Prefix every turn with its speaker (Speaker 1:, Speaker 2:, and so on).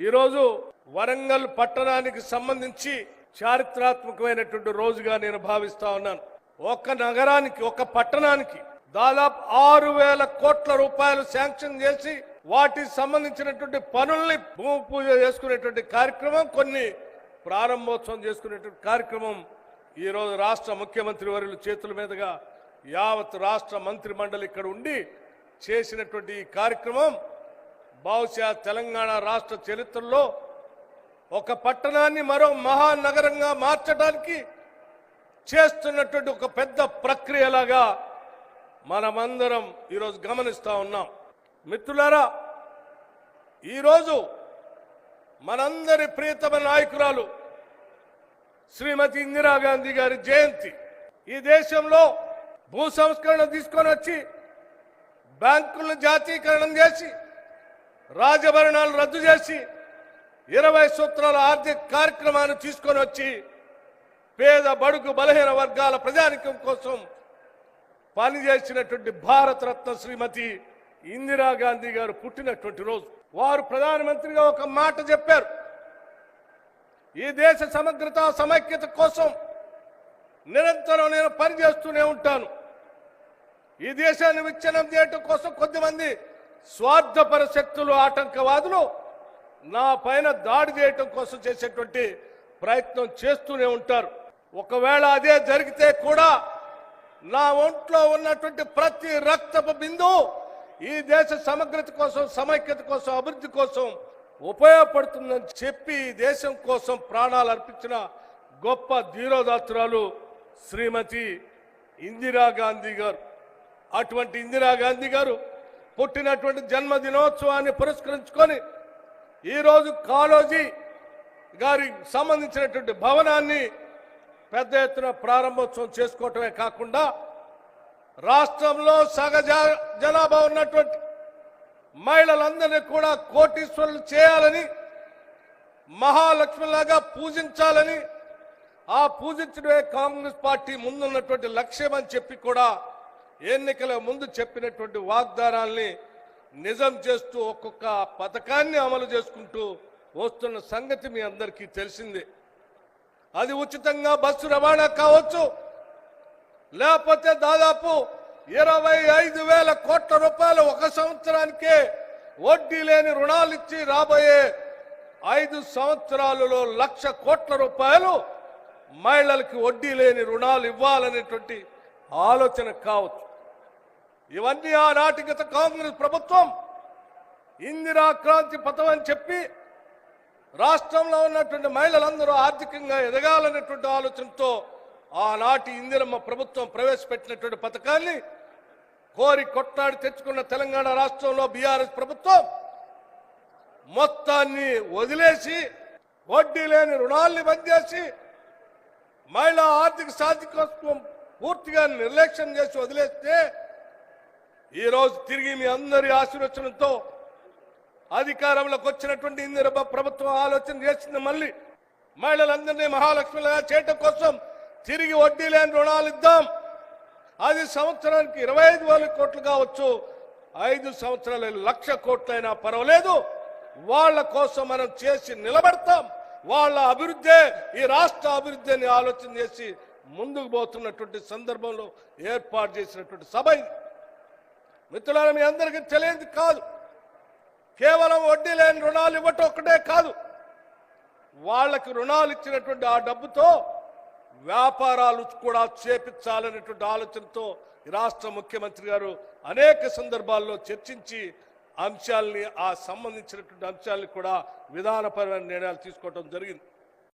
Speaker 1: ఈరోజు వరంగల్ పట్టణానికి సంబంధించి చారిత్రాత్మకమైనటువంటి రోజుగా నేను భావిస్తా ఉన్నాను. ఒక నగరానికి ఒక పట్టణానికి దాదాపు ఆరు వేల కోట్ల రూపాయలు శాంక్షన్ చేసి వాటికి సంబంధించినటువంటి పనుల్ని భూమి పూజ చేసుకునేటువంటి కార్యక్రమం కొన్ని ప్రారంభోత్సవం చేసుకునేటువంటి కార్యక్రమం ఈరోజు రాష్ట్ర ముఖ్యమంత్రి వర్యుల చేతుల మీదుగా యావత్ రాష్ట్ర మంత్రి మండలి ఇక్కడ ఉండి చేసినటువంటి ఈ కార్యక్రమం బహుశా తెలంగాణ రాష్ట్ర చరిత్రలో ఒక పట్టణాన్ని మరో మహానగరంగా మార్చడానికి చేస్తున్నటువంటి ఒక పెద్ద ప్రక్రియలాగా మనమందరం ఈరోజు గమనిస్తూ ఉన్నాం. మిత్రులారా ఈరోజు మనందరి ప్రియతమ నాయకురాలు శ్రీమతి ఇందిరాగాంధీ గారి జయంతి. ఈ దేశంలో భూ సంస్కరణ తీసుకొని వచ్చి బ్యాంకులను జాతీకరణం చేసి రాజభరణాలు రద్దు చేసి ఇరవై సూత్రాల ఆర్థిక కార్యక్రమాన్ని తీసుకొని వచ్చి పేద బడుగు బలహీన వర్గాల ప్రజానికం కోసం పనిచేసినటువంటి భారతరత్న శ్రీమతి ఇందిరాగాంధీ గారు పుట్టినటువంటి రోజు. వారు ప్రధానమంత్రిగా ఒక మాట చెప్పారు. ఈ దేశ సమగ్రత సమైక్యత కోసం నిరంతరం నేను పనిచేస్తూనే ఉంటాను. ఈ దేశాన్ని విచ్ఛిన్నం చేయటం కోసం కొద్దిమంది స్వార్థపర శక్తులు ఆటంకవాదులు నా పైన దాడి చేయటం కోసం చేసేటువంటి ప్రయత్నం చేస్తూనే ఉంటారు. ఒకవేళ అదే జరిగితే కూడా నా ఒంట్లో ఉన్నటువంటి ప్రతి రక్తపు బిందువు ఈ దేశ సమగ్రత కోసం సమైక్యత కోసం అభివృద్ధి కోసం ఉపయోగపడుతుందని చెప్పి ఈ దేశం కోసం ప్రాణాలు అర్పించిన గొప్ప ధీరోదాత్రాలు శ్రీమతి ఇందిరాగాంధీ గారు. అటువంటి ఇందిరాగాంధీ గారు పుట్టినటువంటి జన్మదినోత్సవాన్ని పురస్కరించుకొని ఈరోజు కాళోజీ గారికి సంబంధించినటువంటి భవనాన్ని పెద్ద ఎత్తున ప్రారంభోత్సవం చేసుకోవటమే కాకుండా రాష్ట్రంలో సగ జనాభా ఉన్నటువంటి మహిళలందరినీ కూడా కోటీశ్వరులు చేయాలని మహాలక్ష్మిలాగా పూజించాలని ఆ పూజించడమే కాంగ్రెస్ పార్టీ ముందున్నటువంటి లక్ష్యం అని చెప్పి కూడా ఎన్నికల ముందు చెప్పినటువంటి వాగ్దానాల్ని నిజం చేస్తూ ఒక్కొక్క పథకాన్ని అమలు చేసుకుంటూ వస్తున్న సంగతి మీ అందరికీ తెలిసిందే. అది ఉచితంగా బస్సు రవాణా కావచ్చు లేకపోతే దాదాపు ఇరవై ఐదు వేల కోట్ల రూపాయలు ఒక సంవత్సరానికే వడ్డీ లేని రుణాలు ఇచ్చి రాబోయే ఐదు సంవత్సరాలలో లక్ష కోట్ల రూపాయలు మహిళలకి వడ్డీ లేని రుణాలు ఇవ్వాలనేటువంటి ఆలోచన కావచ్చు. ఇవన్నీ ఆనాటి గత కాంగ్రెస్ ప్రభుత్వం ఇందిరా క్రాంతి పథం అని చెప్పి రాష్ట్రంలో ఉన్నటువంటి మహిళలందరూ ఆర్థికంగా ఎదగాలనేటువంటి ఆలోచనతో ఆనాటి ఇందిరమ్మ ప్రభుత్వం ప్రవేశపెట్టినటువంటి పథకాన్ని కోరి కొట్లాడి తెచ్చుకున్న తెలంగాణ రాష్ట్రంలో బీఆర్ఎస్ ప్రభుత్వం మొత్తాన్ని వదిలేసి వడ్డీ లేని రుణాల్ని బంద్ చేసి మహిళా ఆర్థిక సాధికత్వం పూర్తిగా నిర్లక్ష్యం చేసి వదిలేస్తే ఈరోజు తిరిగి మీ అందరి ఆశీర్వచనంతో అధికారంలోకి వచ్చినటువంటి ఇందిరమ్మ ప్రభుత్వం ఆలోచన చేసింది మళ్ళీ మహిళలందరినీ మహాలక్ష్మిగా చేయటం కోసం తిరిగి వడ్డీ లేని రుణాలు ఇద్దాం. అది సంవత్సరానికి ఇరవై ఐదు వేల కోట్లు కావచ్చు. ఐదు సంవత్సరాలు లక్ష కోట్లైనా పర్వాలేదు. వాళ్ళ కోసం మనం చేసి నిలబడతాం. వాళ్ళ అభివృద్ధే ఈ రాష్ట్ర అభివృద్ధి అని ఆలోచన చేసి ముందుకు పోతున్నటువంటి సందర్భంలో ఏర్పాటు చేసినటువంటి సభ ఇది. మిత్రులారా మీ అందరికీ తెలియదు కాదు. కేవలం వడ్డీ లేని రుణాలు ఇవ్వటం ఒక్కటే కాదు. వాళ్ళకి రుణాలు ఇచ్చినటువంటి ఆ డబ్బుతో వ్యాపారాలు కూడా చేపించాలనేటువంటి ఆలోచనతో రాష్ట్ర ముఖ్యమంత్రి గారు అనేక సందర్భాల్లో చర్చించి అంశాలని ఆ సంబంధించినటువంటి అంశాల్ని కూడా విధానపరమైన నిర్ణయాలు తీసుకోవడం జరిగింది.